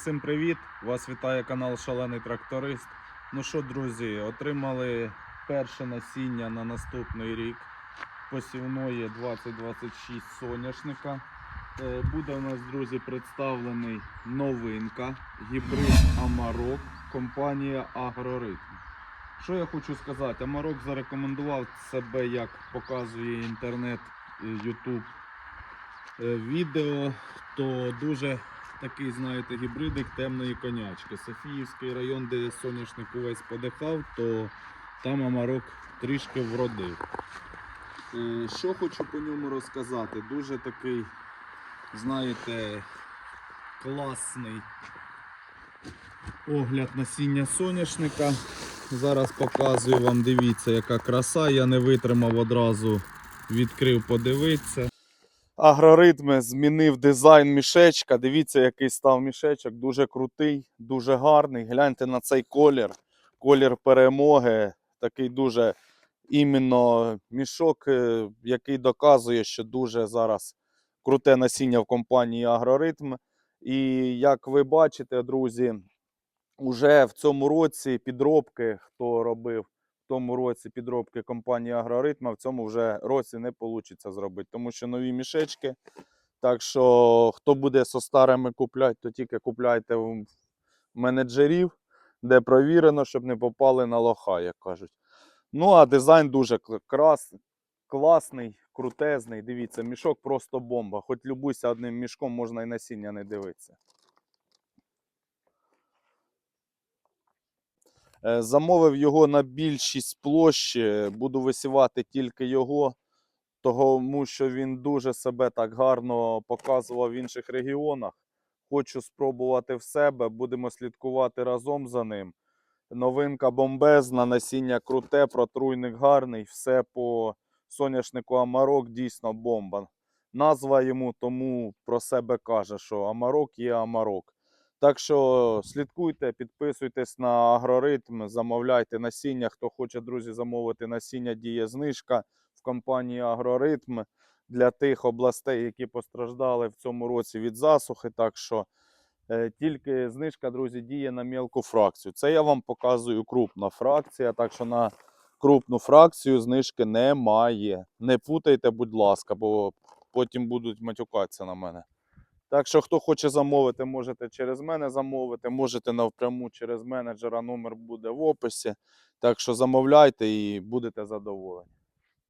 Всім привіт! Вас вітає канал Шалений Тракторист. Ну що, друзі, отримали перше насіння на наступний рік посівної 2026 соняшника. Е, Буде у нас, друзі, представлений новинка гібрид Амарок, компанія Агроритм. Що я хочу сказати? Амарок зарекомендував себе, як показує інтернет, е, YouTube е, відео, то дуже такий, знаєте, гібридик темної конячки. Софіївський район, де соняшник увесь подихав, то там амарок трішки вродив. Е, Що хочу по ньому розказати? Дуже такий, знаєте, класний огляд насіння соняшника. Зараз показую вам, дивіться, яка краса. Я не витримав одразу, відкрив подивитися. Агроритми змінив дизайн мішечка. Дивіться, який став мішечок. Дуже крутий, дуже гарний. Гляньте на цей колір. Колір перемоги. Такий дуже іменно мішок, е, який доказує, що дуже зараз круте насіння в компанії Агроритм. І як ви бачите, друзі, уже в цьому році підробки, хто робив тому році підробки компанії Агроритма, в цьому вже році не вийде зробити, тому що нові мішечки. Так що, хто буде со старими купляти, то тільки купляйте в менеджерів, де провірено, щоб не попали на лоха, як кажуть. Ну, а дизайн дуже крас, класний, крутезний. Дивіться, мішок просто бомба. Хоч любуйся одним мішком, можна і насіння не дивитися. Замовив його на більшість площі, буду висівати тільки його, тому що він дуже себе так гарно показував в інших регіонах. Хочу спробувати в себе, будемо слідкувати разом за ним. Новинка бомбезна, насіння круте, протруйник гарний, все по соняшнику Амарок дійсно бомба. Назва йому тому про себе каже, що Амарок є Амарок. Так що слідкуйте, підписуйтесь на агроритм, замовляйте насіння. Хто хоче, друзі, замовити насіння, діє знижка в компанії Агроритм для тих областей, які постраждали в цьому році від засухи. Так що е, тільки знижка, друзі, діє на мілку фракцію. Це я вам показую крупна фракція, так що на крупну фракцію знижки немає. Не путайте, будь ласка, бо потім будуть матюкатися на мене. Так що, хто хоче замовити, можете через мене замовити, можете навпряму через менеджера. Номер буде в описі. Так що замовляйте і будете задоволені.